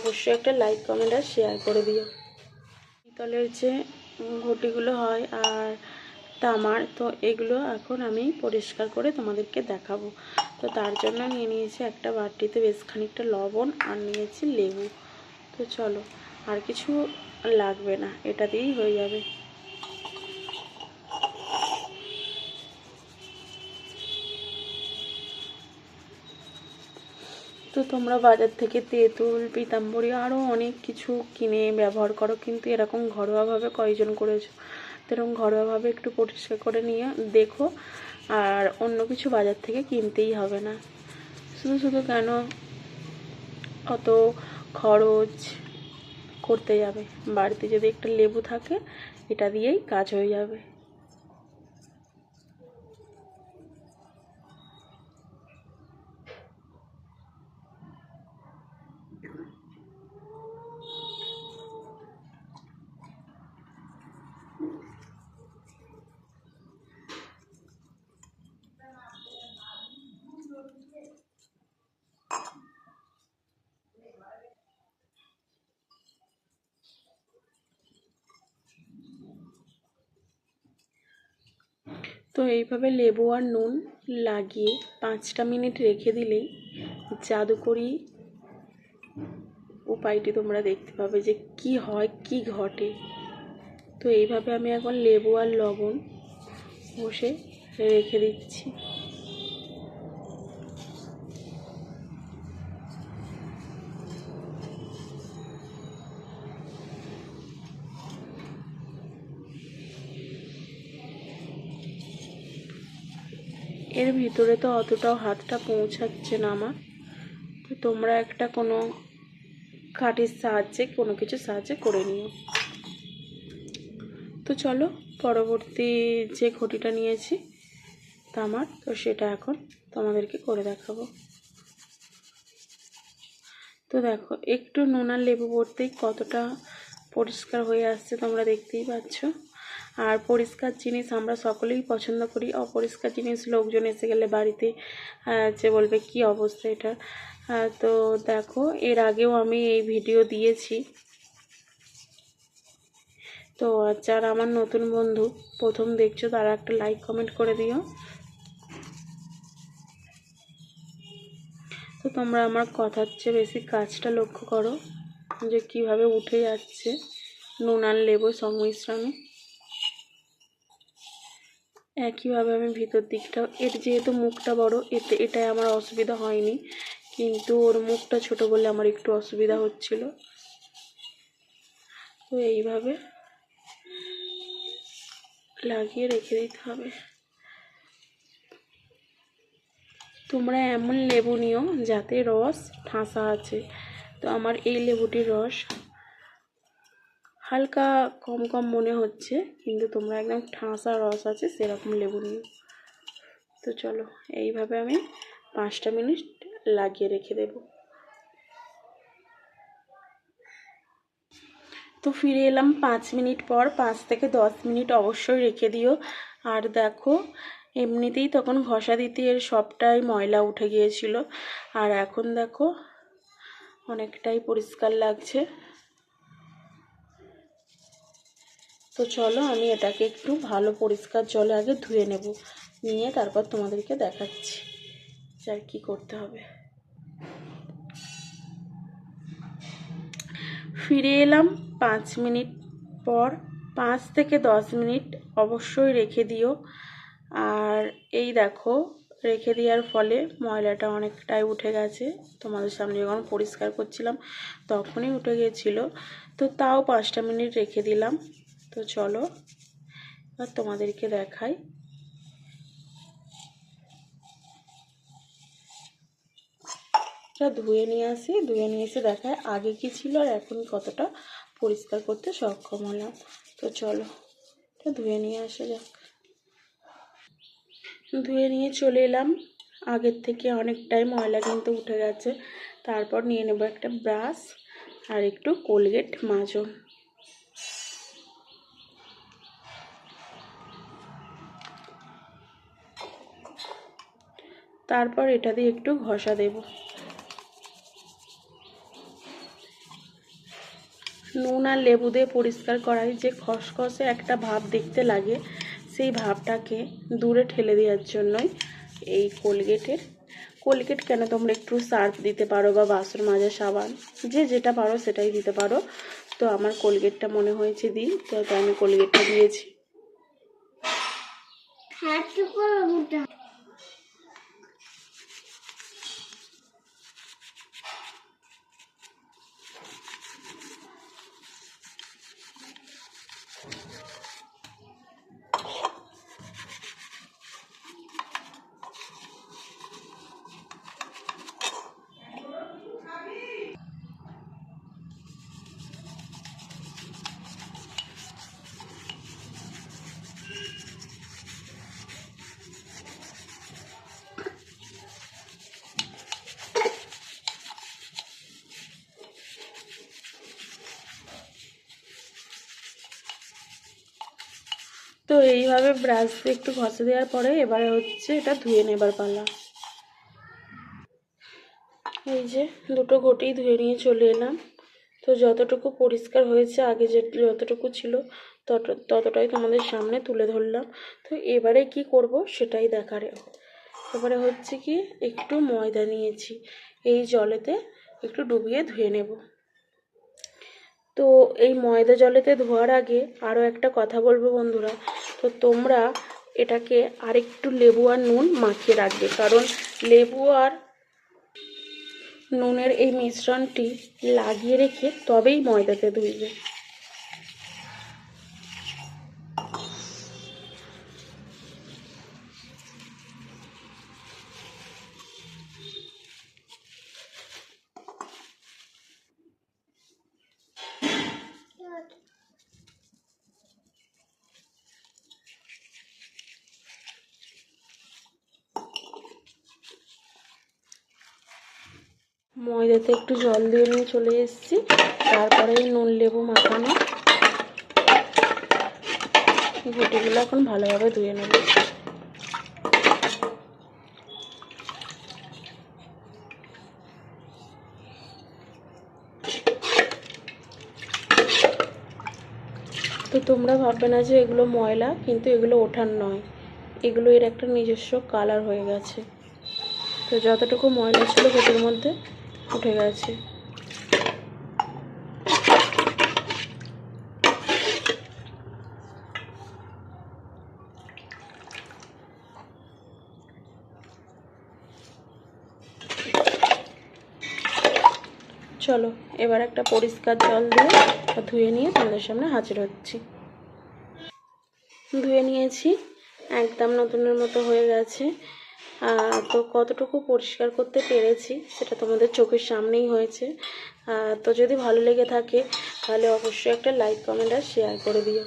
অবশ্যই একটা like comment আর share করে দিও। পিতলের যে ঘটিগুলো হয় আর তামার, তো এগুলো এখন আমি পরিষ্কার করে তোমাদেরকে দেখাবো। তো তার জন্য নিয়ে নিয়েছি একটা বাটিতে বেশ খানিকটা লবণ আর নিয়েছি লেবু। তো চলো, আর কিছু লাগবে না, এটা দিয়েই হয়ে যাবে। তোমরা বাজার থেকে তেঁতুল, পিতাম্বরী আরও অনেক কিছু কিনে ব্যবহার করো, কিন্তু এরকম ঘরোয়াভাবে কয়জন করেছ? এরকম ঘরোয়াভাবে একটু পরিষ্কার করে নিয়ে দেখো, আর অন্য কিছু বাজার থেকে কিনতেই হবে না। শুধু শুধু কেন অত খরচ করতে যাবে। বাড়িতে যদি একটা লেবু থাকে, এটা দিয়েই কাজ হয়ে যাবে তো এইভাবে লেবু আর নুন লাগিয়ে পাঁচটা মিনিট রেখে দিলেই জাদুকরি উপায়টি তোমরা দেখতে পাবে যে কি হয়, কি ঘটে। তো এইভাবে আমি এখন লেবু আর লবণ বসে রেখে দিচ্ছি। এর ভিতরে তো অতটাও হাতটা পৌঁছাচ্ছে না আমার তো তোমরা একটা কোনো কাঠির সাহায্যে, কোনো কিছু সাহায্যে করে নিও। তো চলো, পরবর্তী যে ঘটিটা নিয়েছি তামার তো সেটা এখন তোমাদেরকে করে দেখাবো। তো দেখো, একটু নুন লেবু পড়তেই কতটা পরিষ্কার হয়ে আসছে তোমরা দেখতেই পাচ্ছ। আর পরিষ্কার জিনিস আমরা সকলেই পছন্দ করি। অপরিষ্কার জিনিস, লোকজন এসে গেলে বাড়িতে যে বলবে কি অবস্থা এটা। তো দেখো, এর আগেও আমি এই ভিডিও দিয়েছি। তো যারা আমার নতুন বন্ধু, প্রথম দেখছ, তারা একটা লাইক কমেন্ট করে দিও। তো তোমরা আমার কথার চেয়ে বেশি কাজটা লক্ষ্য করো, যে কীভাবে উঠে যাচ্ছে নুন আর লেবু সংমিশ্রণে। একইভাবে আমি ভিতর দিকটা এর যেহেতু মুখটা বড়, এতে, এটাই আমার অসুবিধা হয়নি। কিন্তু ওর মুখটা ছোট বলে আমার একটু অসুবিধা হচ্ছিল। তো এইভাবে লাগিয়ে রেখে দিতে হবে। তোমরা এমন লেবু নিও যাতে রস ঠাসা আছে। তো আমার এই লেবুটির রস হালকা কম কম মনে হচ্ছে, কিন্তু তোমরা একদম ঠাসা রস আছে, সেরকম লেবু নিও। তো চলো, এইভাবে আমি পাঁচটা মিনিট লাগিয়ে রেখে দেব। তো ফিরে এলাম পাঁচ মিনিট পর, পাঁচ থেকে দশ মিনিট অবশ্যই রেখে দিও। আর দেখো, এমনিতেই তখন ঘষা দিতে এর সবটাই ময়লা উঠে গিয়েছিল। আর এখন দেখো, অনেকটাই পরিষ্কার লাগছে। তো চলো আমি এটাকে একটু ভালো পরিষ্কার জলে আগে ধুয়ে নেব। নিয়ে তারপর তোমাদেরকে দেখাচ্ছি আর কী করতে হবে। ফিরে এলাম পাঁচ মিনিট পর, পাঁচ থেকে দশ মিনিট অবশ্যই রেখে দিও। আর এই দেখো, রেখে দেওয়ার ফলে ময়লাটা অনেকটাই উঠে গেছে। তোমাদের সামনে যখন পরিষ্কার করছিলাম, তখনই উঠে গিয়েছিল তো তাও পাঁচটা মিনিট রেখে দিলাম। তো চলো, এবার তোমাদেরকে দেখাই। ধুয়ে নিয়ে আসি, ধুয়ে নিয়ে এসে দেখায় আগে কি ছিল আর এখন কতটা পরিষ্কার করতে সক্ষম হলাম। তো চলো ধুয়ে নিয়ে আসা যাক। ধুয়ে নিয়ে চলে এলাম। আগের থেকে অনেকটাই ময়লা কিন্তু উঠে গেছে। তারপর নিয়ে নেব একটা ব্রাশ আর একটু কোলগেট মাজন। তারপর এটা দিয়ে একটু ঘষা দেব। নুন আর লেবু দিয়ে পরিষ্কার করাই যে খসখসে একটা ভাব দেখতে লাগে, সেই ভাবটাকে দূরে ঠেলে দেওয়ার জন্যই এই কোলগেটের। কোলগেট কেন তোমরা একটু সার্ফ দিতে পারো বা বাসন মাজা, সাবান, যে যেটা পারো সেটাই দিতে পারো। তো আমার কোলগেটটা মনে হয়েছে দিই, তো আমি কোলগেটটা দিয়েছি। তো এইভাবে ব্রাশ দিয়ে একটু ঘষে দেওয়ার পরে এবারে হচ্ছে এটা ধুয়ে নেবার পালা। এই যে দুটো ঘটি ধুয়ে নিয়ে চলে এলাম। তো যতটুকু পরিষ্কার হয়েছে, আগে যে যতটুকু ছিল, তত, ততটাই তোমাদের সামনে তুলে ধরলাম। তো এবারে কি করব সেটাই দেখার। এবারে হচ্ছে কি, একটু ময়দা নিয়েছি। এই জলেতে একটু ডুবিয়ে ধুয়ে নেব। তো এই ময়দা জলেতে ধোয়ার আগে আরও একটা কথা বলব বন্ধুরা। তো তোমরা এটাকে আরেকটু লেবু আর নুন মাখিয়ে রাখবে। কারণ লেবু আর নুনের এই মিশ্রণটি লাগিয়ে রেখে তবেই ময়দাতে ধুইবে ময়দাতে একটু জল দিয়ে নিয়ে চলে এসেছি। তারপরে নুন, লেবু মাখানো। গুটিগুলো এখন ভালোভাবে ধুয়ে নেব। তো তোমরা ভাববে না যে এগুলো ময়লা, কিন্তু এগুলো ওঠার নয়। এগুলো এর একটা নিজস্ব কালার হয়ে গেছে। তো যতটুকু ময়লা ছিল ঘটির মধ্যে উঠে গেছে। চলো, এবার একটা পরিষ্কার জল দিয়ে ধুয়ে নিয়ে তোমাদের সামনে হাজির হচ্ছি। ধুয়ে নিয়েছি, একদম নতুনের মতো হয়ে গেছে। তো কতটুকু পরিষ্কার করতে পেরেছি সেটা তোমাদের চোখের সামনেই হয়েছে। তো যদি ভালো লেগে থাকে, তাহলে অবশ্যই একটা লাইক কমেন্ট আর শেয়ার করে দিও।